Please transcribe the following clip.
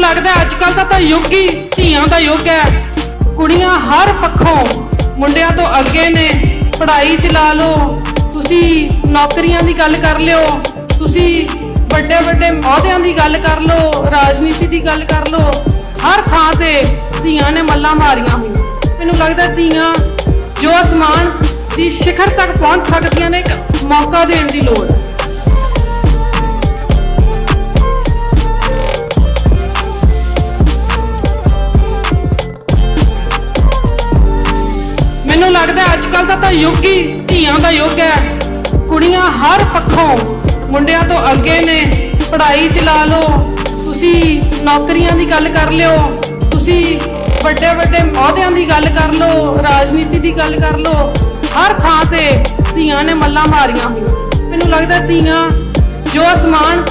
ਮੈਨੂੰ ਲੱਗਦਾ ਅੱਜ ਕੱਲ ਦਾ ਤਾਂ ਯੁੱਗ ਹੀ ਧੀਆਂ ਦਾ ਯੁੱਗ ਹੈ। ਕੁੜੀਆਂ ਹਰ ਪੱਖੋਂ ਮੁੰਡਿਆਂ ਤੋਂ ਅੱਗੇ ਨੇ। ਪੜ੍ਹਾਈ ਚ ਲਾ ਲਓ, ਤੁਸੀਂ ਨੌਕਰੀਆਂ ਦੀ ਗੱਲ ਕਰ ਲਿਓ, ਤੁਸੀਂ ਵੱਡੇ ਵੱਡੇ ਅਹੁਦਿਆਂ ਦੀ ਗੱਲ ਕਰ ਲਓ, ਰਾਜਨੀਤੀ ਦੀ ਗੱਲ ਕਰ ਲਓ, ਹਰ ਥਾਂ ਤੇ ਧੀਆਂ ਨੇ ਮੱਲਾਂ ਮਾਰੀਆਂ ਹੋਈਆਂ। ਮੈਨੂੰ ਲੱਗਦਾ ਧੀਆਂ ਜੋ ਅਸਮਾਨ ਦੀ ਸਿਖਰ ਤੱਕ ਪਹੁੰਚ ਸਕਦੀਆਂ ਨੇ, ਇੱਕ ਮੌਕਾ ਦੇਣ ਦੀ ਲੋੜ ਹੈ। ਮੈਨੂੰ ਲੱਗਦਾ ਅੱਜ ਕੱਲ ਦਾ ਤਾਂ ਯੁੱਗ ਹੀ ਧੀਆਂ ਦਾ ਯੁੱਗ ਹੈ। ਕੁੜੀਆਂ ਹਰ ਪੱਖੋਂ ਮੁੰਡਿਆਂ ਤੋਂ ਅੱਗੇ ਨੇ, ਪੜ੍ਹਾਈ ਚ ਲਾ ਲਓ, ਤੁਸੀਂ ਨੌਕਰੀਆਂ ਦੀ ਗੱਲ ਕਰ ਲਿਓ, ਤੁਸੀਂ ਵੱਡੇ ਵੱਡੇ ਅਹੁਦਿਆਂ ਦੀ ਗੱਲ ਕਰ ਲਓ, ਰਾਜਨੀਤੀ ਦੀ ਗੱਲ ਕਰ ਲਓ, ਹਰ ਥਾਂ ਤੇ ਧੀਆਂ ਨੇ ਮੱਲਾਂ ਮਾਰੀਆਂ ਹੋਈਆਂ। ਮੈਨੂੰ ਲੱਗਦਾ ਧੀਆਂ ਜੋ ਅਸਮਾਨ